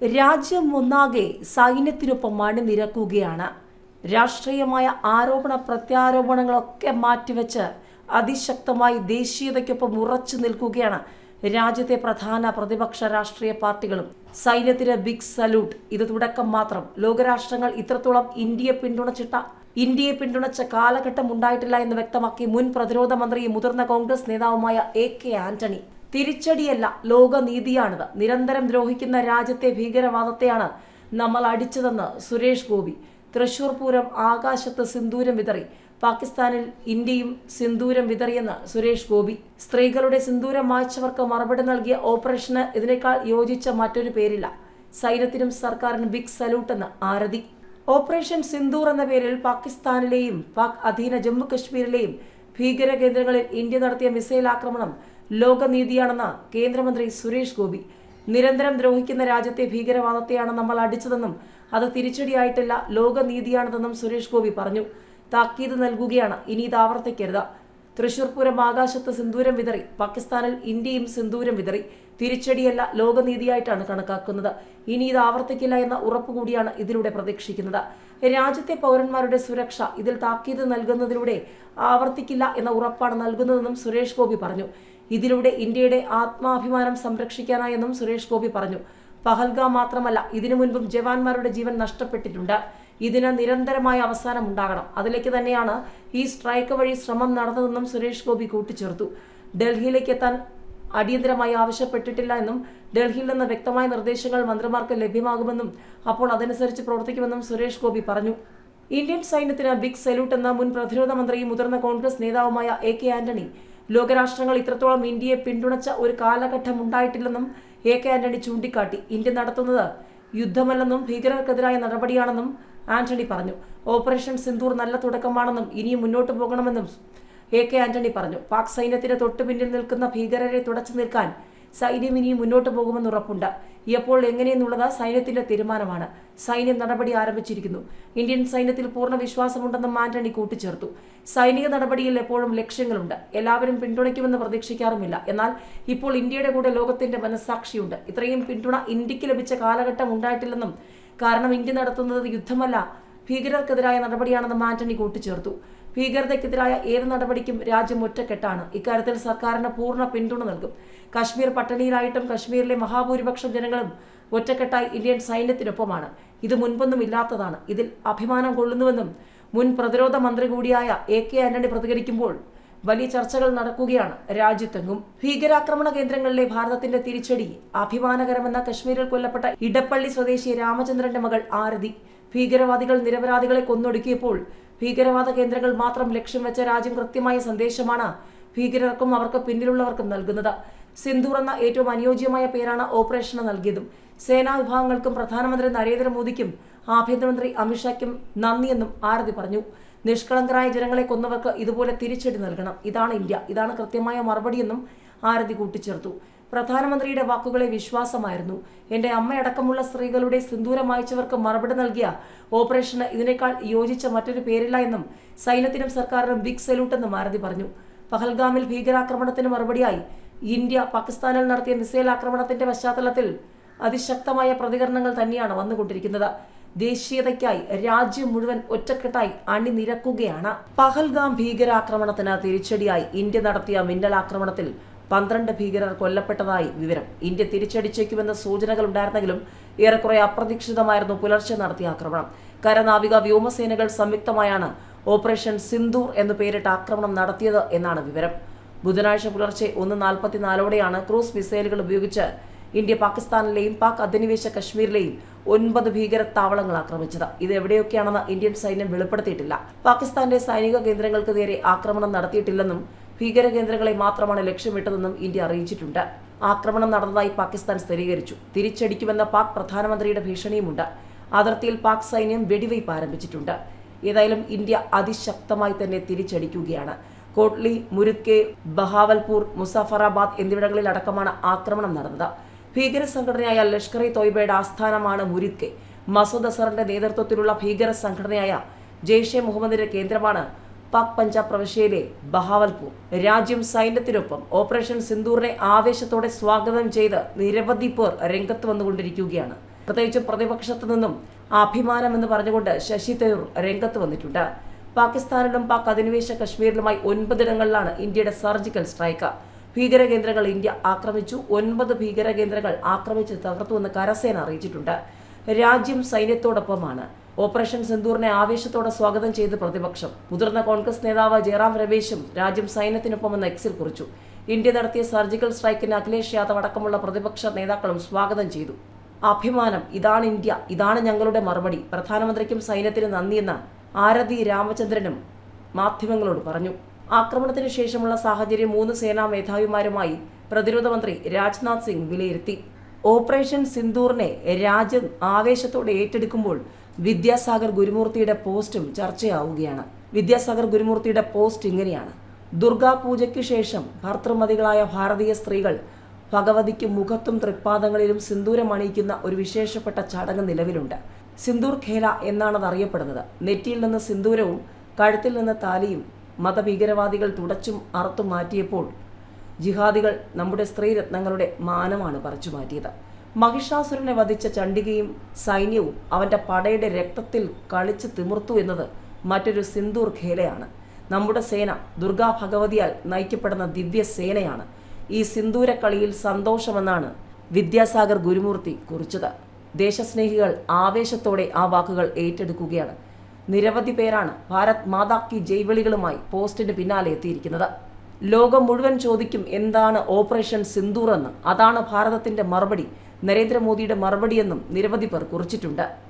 രാജ്യം ഒന്നാകെ സൈന്യത്തിനൊപ്പം അണിനിരക്കുകയാണ് രാഷ്ട്രീയമായ ആരോപണ പ്രത്യാരോപണങ്ങളൊക്കെ മാറ്റിവെച്ച് അതിശക്തമായി ദേശീയതയ്ക്കൊപ്പം ഉറച്ചു നിൽക്കുകയാണ് രാജ്യത്തെ പ്രധാന പ്രതിപക്ഷ രാഷ്ട്രീയ പാർട്ടികളും. സൈന്യത്തിന് ബിഗ് സല്യൂട്ട്. ഇത് തുടക്കം മാത്രം. ലോകരാഷ്ട്രങ്ങൾ ഇത്രത്തോളം ഇന്ത്യയെ പിന്തുണച്ചിട്ട ഇന്ത്യയെ പിന്തുണച്ച കാലഘട്ടം ഉണ്ടായിട്ടില്ല എന്ന് വ്യക്തമാക്കി മുൻ പ്രതിരോധ മന്ത്രിയും മുതിർന്ന കോൺഗ്രസ് നേതാവുമായ എ കെ ആന്റണി. തിരിച്ചടിയല്ല ലോകനീതിയാണിത്. നിരന്തരം ദ്രോഹിക്കുന്ന രാജ്യത്തെ ഭീകരവാദത്തെയാണ് നമ്മൾ അടിച്ചതെന്ന് സുരേഷ് ഗോപി. തൃശൂർ പൂരം ആകാശത്ത് സിന്ദൂരം വിതറി. പാകിസ്ഥാനിൽ ഇന്ത്യയും സിന്ദൂരം വിതറിയെന്ന് സുരേഷ് ഗോപി. സ്ത്രീകളുടെ സിന്ദൂരം മായ്ച്ചവർക്ക് മറുപടി നൽകിയ ഓപ്പറേഷന് ഇതിനേക്കാൾ യോജിച്ച മറ്റൊരു പേരില്ല. സൈന്യത്തിനും സർക്കാരിനും ബിഗ് സല്യൂട്ടെന്ന് ആരതി. ഓപ്പറേഷൻ സിന്ദൂർ എന്ന പേരിൽ പാകിസ്ഥാനിലെയും പാക് അധീന ജമ്മു കശ്മീരിലെയും ഭീകര കേന്ദ്രങ്ങളിൽ ഇന്ത്യ നടത്തിയ മിസൈൽ ആക്രമണം ലോകനീതിയാണെന്ന് കേന്ദ്രമന്ത്രി സുരേഷ് ഗോപി. നിരന്തരം ദ്രോഹിക്കുന്ന രാജ്യത്തെ ഭീകരവാദത്തെയാണ് നമ്മൾ അടിച്ചതെന്നും അത് തിരിച്ചടിയായിട്ടില്ല ലോകനീതിയാണതെന്നും സുരേഷ് ഗോപി പറഞ്ഞു. താക്കീത് നൽകുകയാണ്. ഇനി ഇത് ആവർത്തിക്കരുത്. തൃശൂർ പൂരം ആകാശത്ത് സിന്ദൂരം വിതറി. പാകിസ്ഥാനിൽ ഇന്ത്യയും സിന്ദൂരം വിതറി. തിരിച്ചടിയല്ല ലോകനീതിയായിട്ടാണ് കണക്കാക്കുന്നത്. ഇനി ഇത് ആവർത്തിക്കില്ല എന്ന ഉറപ്പുകൂടിയാണ് ഇതിലൂടെ പ്രതീക്ഷിക്കുന്നത്. രാജ്യത്തെ പൗരന്മാരുടെ സുരക്ഷ ഇതിൽ താക്കീത് നൽകുന്നതിലൂടെ ആവർത്തിക്കില്ല എന്ന ഉറപ്പാണ് നൽകുന്നതെന്നും സുരേഷ് ഗോപി പറഞ്ഞു. ഇതിലൂടെ ഇന്ത്യയുടെ ആത്മാഭിമാനം സംരക്ഷിക്കാനായെന്നും സുരേഷ് ഗോപി പറഞ്ഞു. പഹൽഗാം മാത്രമല്ല ഇതിനു മുൻപും ജവാന്മാരുടെ ജീവൻ നഷ്ടപ്പെട്ടിട്ടുണ്ട്. ഇതിന് നിരന്തരമായ അവസാനം ഉണ്ടാകണം. അതിലേക്ക് തന്നെയാണ് ഈ സ്ട്രൈക്ക് വഴി ശ്രമം നടന്നതെന്നും സുരേഷ് ഗോപി കൂട്ടിച്ചേർത്തു. ഡൽഹിയിലേക്ക് എത്താൻ അടിയന്തരമായി ആവശ്യപ്പെട്ടിട്ടില്ല എന്നും ഡൽഹിയിൽ നിന്ന് വ്യക്തമായ നിർദ്ദേശങ്ങൾ മന്ത്രിമാർക്ക് ലഭ്യമാകുമെന്നും അപ്പോൾ അതനുസരിച്ച് പ്രവർത്തിക്കുമെന്നും സുരേഷ് ഗോപി പറഞ്ഞു. ഇന്ത്യൻ സൈന്യത്തിന് ബിഗ് സല്യൂട്ട് എന്ന മുൻ പ്രതിരോധ മന്ത്രിയും മുതിർന്ന കോൺഗ്രസ് നേതാവുമായ എ കെ ആന്റണി ലോകരാഷ്ട്രങ്ങൾ ഇത്രത്തോളം ഇന്ത്യയെ പിന്തുണച്ച ഒരു കാലഘട്ടം ഉണ്ടായിട്ടില്ലെന്നും എ കെ ആന്റണി ചൂണ്ടിക്കാട്ടി. ഇന്ത്യ നടത്തുന്നത് യുദ്ധമല്ലെന്നും ഭീകരർക്കെതിരായ നടപടിയാണെന്നും ആന്റണി പറഞ്ഞു. ഓപ്പറേഷൻ സിന്ദൂർ നല്ല തുടക്കമാണെന്നും ഇനിയും മുന്നോട്ട് പോകണമെന്നും എ കെ ആന്റണി പറഞ്ഞു. പാക് സൈന്യത്തിന് തൊട്ടുപിന്നിൽ നിൽക്കുന്ന ഭീകരരെ തുടച്ചു നിൽക്കാൻ സൈന്യം ഇനിയും മുന്നോട്ട് പോകുമെന്ന് ഉറപ്പുണ്ട്. എപ്പോൾ എങ്ങനെയെന്നുള്ളത് സൈന്യത്തിന്റെ തീരുമാനമാണ്. സൈന്യം നടപടി ആരംഭിച്ചിരിക്കുന്നു. ഇന്ത്യൻ സൈന്യത്തിൽ പൂർണ വിശ്വാസമുണ്ടെന്നും ആന്റണി കൂട്ടിച്ചേർത്തു. സൈനിക നടപടിയിൽ എപ്പോഴും ലക്ഷ്യങ്ങളുണ്ട്. എല്ലാവരും പിന്തുണയ്ക്കുമെന്ന് പ്രതീക്ഷിക്കാറുമില്ല. എന്നാൽ ഇപ്പോൾ ഇന്ത്യയുടെ കൂടെ ലോകത്തിന്റെ മനസ്സാക്ഷിയുണ്ട്. ഇത്രയും പിന്തുണ ഇന്ത്യയ്ക്ക് ലഭിച്ച കാലഘട്ടം ഉണ്ടായിട്ടില്ലെന്നും കാരണം ഇന്ത്യ നടത്തുന്നത് യുദ്ധമല്ല ഭീകരർക്കെതിരായ നടപടിയാണെന്നും ആന്റണി കൂട്ടിച്ചേർത്തു. ഭീകരതയ്ക്കെതിരായ ഏത് നടപടിക്കും രാജ്യം ഒറ്റക്കെട്ടാണ്. ഇക്കാര്യത്തിൽ സർക്കാരിന് പൂർണ പിന്തുണ നൽകും. കശ്മീർ പട്ടിണിയിലായിട്ടും കശ്മീരിലെ മഹാഭൂരിപക്ഷം ജനങ്ങളും ഒറ്റക്കെട്ടായി ഇന്ത്യൻ സൈന്യത്തിനൊപ്പമാണ്. ഇത് മുൻപൊന്നും ഇല്ലാത്തതാണ്. ഇതിൽ അഭിമാനം കൊള്ളുന്നുവെന്നും മുൻ പ്രതിരോധ മന്ത്രി കൂടിയായ എ കെ ആന്റണി പ്രതികരിക്കുമ്പോൾ വലിയ ചർച്ചകൾ നടക്കുകയാണ്. രാജ്യത്തെങ്ങും ഭീകരാക്രമണ കേന്ദ്രങ്ങളിലെ ഭാരതത്തിന്റെ തിരിച്ചടി അഭിമാനകരമെന്ന കശ്മീരിൽ കൊല്ലപ്പെട്ട ഇടപ്പള്ളി സ്വദേശി രാമചന്ദ്രന്റെ മകൾ ആരതി ഭീകരവാദികൾ നിരപരാധികളെ കൊന്നൊടുക്കിയപ്പോൾ ഭീകരവാദ കേന്ദ്രങ്ങൾ മാത്രം ലക്ഷ്യം വെച്ച രാജ്യം കൃത്യമായ സന്ദേശമാണ് ഭീകരർക്കും അവർക്ക് പിന്നിലുള്ളവർക്കും നൽകുന്നത്. സിന്ദൂർ എന്ന ഏറ്റവും അനുയോജ്യമായ പേരാണ് ഓപ്പറേഷന് നൽകിയതും സേനാ വിഭാഗങ്ങൾക്കും പ്രധാനമന്ത്രി നരേന്ദ്രമോദിക്കും ആഭ്യന്തരമന്ത്രി അമിത്ഷായ്ക്കും നന്ദിയെന്നും ആരതി പറഞ്ഞു. നിഷ്കളങ്കരായ ജനങ്ങളെ കൊന്നവർക്ക് ഇതുപോലെ തിരിച്ചടി നൽകണം. ഇതാണ് ഇന്ത്യ. ഇതാണ് കൃത്യമായ മറുപടിയെന്നും ആരതി കൂട്ടിച്ചേർത്തു. പ്രധാനമന്ത്രിയുടെ വാക്കുകളെ വിശ്വാസമായിരുന്നു. എന്റെ അമ്മയടക്കമുള്ള സ്ത്രീകളുടെ സിന്ദൂരം വായിച്ചവർക്ക് മറുപടി നൽകിയ ഓപ്പറേഷന് ഇതിനേക്കാൾ യോജിച്ച മറ്റൊരു പേരില്ല എന്നും സൈന്യത്തിനും സർക്കാരിനും ബിഗ് സല്യൂട്ട് മാരതി പറഞ്ഞു. പഹൽഗാമിൽ ഭീകരാക്രമണത്തിന് മറുപടിയായി ഇന്ത്യ പാകിസ്ഥാനിൽ നടത്തിയ മിസൈൽ ആക്രമണത്തിന്റെ പശ്ചാത്തലത്തിൽ അതിശക്തമായ പ്രതികരണങ്ങൾ തന്നെയാണ് വന്നുകൊണ്ടിരിക്കുന്നത്. ദേശീയതയ്ക്കായി രാജ്യം മുഴുവൻ ഒറ്റക്കെട്ടായി അണിനിരക്കുകയാണ്. പഹൽഗാം ഭീകരാക്രമണത്തിന് തിരിച്ചടിയായി ഇന്ത്യ നടത്തിയ മിന്നലാക്രമണത്തിൽ പന്ത്രണ്ട് ഭീകരർ കൊല്ലപ്പെട്ടതായി വിവരം. ഇന്ത്യ തിരിച്ചടിച്ചേക്കുമെന്ന സൂചനകൾ ഉണ്ടായിരുന്നെങ്കിലും ഏറെക്കുറെ അപ്രതീക്ഷിതമായിരുന്നു പുലർച്ചെ നടത്തിയ ആക്രമണം. കരനാവിക വ്യോമസേനകൾ സംയുക്തമായാണ് ഓപ്പറേഷൻ സിന്ദൂർ എന്നു പേരിട്ട ആക്രമണം നടത്തിയത് എന്നാണ് വിവരം. ബുധനാഴ്ച പുലർച്ചെ ഒന്ന് നാൽപ്പത്തിനാലോടെയാണ് ക്രൂസ് മിസൈലുകൾ ഉപയോഗിച്ച് ഇന്ത്യ പാകിസ്ഥാനിലെയും പാക് അധിനിവേശ കശ്മീരിലെയും ഒൻപത് ഭീകര താവളങ്ങൾ ആക്രമിച്ചത്. ഇത് എവിടെയൊക്കെയാണെന്ന് ഇന്ത്യൻ സൈന്യം വെളിപ്പെടുത്തിയിട്ടില്ല. പാകിസ്ഥാന്റെ സൈനിക കേന്ദ്രങ്ങൾക്ക് നേരെ ആക്രമണം നടത്തിയിട്ടില്ലെന്നും ഭീകര കേന്ദ്രങ്ങളെ മാത്രമാണ് ലക്ഷ്യമിട്ടതെന്നും ഇന്ത്യ അറിയിച്ചിട്ടുണ്ട്. ആക്രമണം നടന്നതായി പാകിസ്ഥാൻ സ്ഥിരീകരിച്ചു. തിരിച്ചടിക്കുമെന്ന പാക് പ്രധാനമന്ത്രിയുടെ ഭീഷണിയുമുണ്ട്. അതിർത്തിയിൽ പാക് സൈന്യം വെടിവയ്പ് ആരംഭിച്ചിട്ടുണ്ട്. ഏതായാലും ഇന്ത്യ അതിശക്തമായി തന്നെ തിരിച്ചടിക്കുകയാണ്. കോട്ട്ലി മുരുക്കെ ബഹാവൽപൂർ മുസാഫറാബാദ് എന്നിവിടങ്ങളിൽ അടക്കമാണ് ആക്രമണം നടന്നത്. ഭീകര സംഘടനയായ ലഷ്കർ ഇ തോയ്ബയുടെ ആസ്ഥാനമാണ് മുരുക്കെ. മസൂദ് അസറിന്റെ നേതൃത്വത്തിലുള്ള ഭീകര സംഘടനയായ ജെയ്ഷെ മുഹമ്മദിന്റെ കേന്ദ്രമാണ് പാക് പഞ്ചാബ് പ്രവിശ്യയിലെ ബഹാവൽപൂർ രാജ്യം സൈന്യത്തിനൊപ്പം ഓപ്പറേഷൻ സിന്ദൂറിനെ ആവേശത്തോടെ സ്വാഗതം ചെയ്ത് നിരവധി പേർ രംഗത്ത് വന്നുകൊണ്ടിരിക്കുകയാണ്. പ്രത്യേകിച്ചും പ്രതിപക്ഷത്തു നിന്നും അഭിമാനം എന്ന് പറഞ്ഞുകൊണ്ട് ശശി തരൂർ രംഗത്ത് വന്നിട്ടുണ്ട്. പാകിസ്ഥാനിലും പാക് അധിനിവേശ കശ്മീരിലുമായി ഒൻപതിടങ്ങളിലാണ് ഇന്ത്യയുടെ സർജിക്കൽ സ്ട്രൈക്ക്. ഭീകര കേന്ദ്രങ്ങൾ ഇന്ത്യ ആക്രമിച്ചു ഒൻപത് ഭീകര കേന്ദ്രങ്ങൾ ആക്രമിച്ച് തകർത്തുവെന്ന് കരസേന അറിയിച്ചിട്ടുണ്ട്. രാജ്യം സൈന്യത്തോടൊപ്പമാണ്. ഓപ്പറേഷൻ സിന്ദൂറിനെ ആവേശത്തോടെ സ്വാഗതം ചെയ്ത് പ്രതിപക്ഷം. മുതിർന്ന കോൺഗ്രസ് നേതാവ് ജയറാം രമേശും രാജ്യം സൈന്യത്തിനൊപ്പമെന്ന് എക്സിൽ കുറിച്ചു. ഇന്ത്യ നടത്തിയ സർജിക്കൽ സ്ട്രൈക്കിന് അഖിലേഷ് യാദവ് അടക്കമുള്ള പ്രതിപക്ഷ നേതാക്കളും സ്വാഗതം ചെയ്തു. അഭിമാനം ഇതാണ് ഇന്ത്യ ഇതാണ് ഞങ്ങളുടെ മറുപടി പ്രധാനമന്ത്രിക്കും സൈന്യത്തിന് നന്ദിയെന്ന് ആരതി രാമചന്ദ്രനും മാധ്യമങ്ങളോട് പറഞ്ഞു. ആക്രമണത്തിന് ശേഷമുള്ള സാഹചര്യം മൂന്ന് സേനാ മേധാവിമാരുമായി പ്രതിരോധ മന്ത്രി രാജ്നാഥ് സിംഗ് വിലയിരുത്തി. ഓപ്പറേഷൻ സിന്ദൂറിനെ രാജ്യം ആവേശത്തോടെ ഏറ്റെടുക്കുമ്പോൾ വിദ്യാസാഗർ ഗുരുമൂർത്തിയുടെ പോസ്റ്റും ചർച്ചയാവുകയാണ്. വിദ്യാസാഗർ ഗുരുമൂർത്തിയുടെ പോസ്റ്റ് ഇങ്ങനെയാണ്. ദുർഗാ പൂജയ്ക്ക് ശേഷം ഭർത്തൃമതികളായ ഭാരതീയ സ്ത്രീകൾ ഭഗവതിക്ക് മുഖത്തും തൃപ്പാദങ്ങളിലും സിന്ദൂരം അണിയിക്കുന്ന ഒരു വിശേഷപ്പെട്ട ചടങ്ങ് നിലവിലുണ്ട്. സിന്ദൂർ ഖേല എന്നാണത് അറിയപ്പെടുന്നത് നെറ്റിയിൽ നിന്ന് സിന്ദൂരവും കഴുത്തിൽ നിന്ന് താലിയും മതഭീകരവാദികൾ തുടച്ചും അറുത്തും മാറ്റിയപ്പോൾ ജിഹാദികൾ നമ്മുടെ സ്ത്രീരത്നങ്ങളുടെ മാനമാണ് പറിച്ചു മാറ്റിയത് മഹിഷാസുരനെ വധിച്ച ചണ്ഡികയും സൈന്യവും അവന്റെ പടയുടെ രക്തത്തിൽ കളിച്ച് തിമിർത്തു എന്നത് മറ്റൊരു സിന്ദൂർ ഖേലയാണ്. നമ്മുടെ സേന ദുർഗാ ഭഗവതിയാൽ നയിക്കപ്പെടുന്ന ദിവ്യ സേനയാണ് ഈ സിന്ദൂരക്കളിയിൽ സന്തോഷമെന്നാണ് വിദ്യാസാഗർ ഗുരുമൂർത്തി കുറിച്ചത്. ദേശസ്നേഹികൾ ആവേശത്തോടെ ആ വാക്കുകൾ ഏറ്റെടുക്കുകയാണ്. നിരവധി പേരാണ് ഭാരത് മാതാ കി ജൈവിളികളുമായി പോസ്റ്റിന് പിന്നാലെ എത്തിയിരിക്കുന്നത്. ലോകം മുഴുവൻ ചോദിക്കും എന്താണ് ഓപ്പറേഷൻ സിന്ദൂർ എന്ന്. അതാണ് ഭാരതത്തിന്റെ മറുപടി. നരേന്ദ്രമോദിയുടെ മറുപടിയെന്നും നിരവധി പേർ കുറിച്ചിട്ടുണ്ട്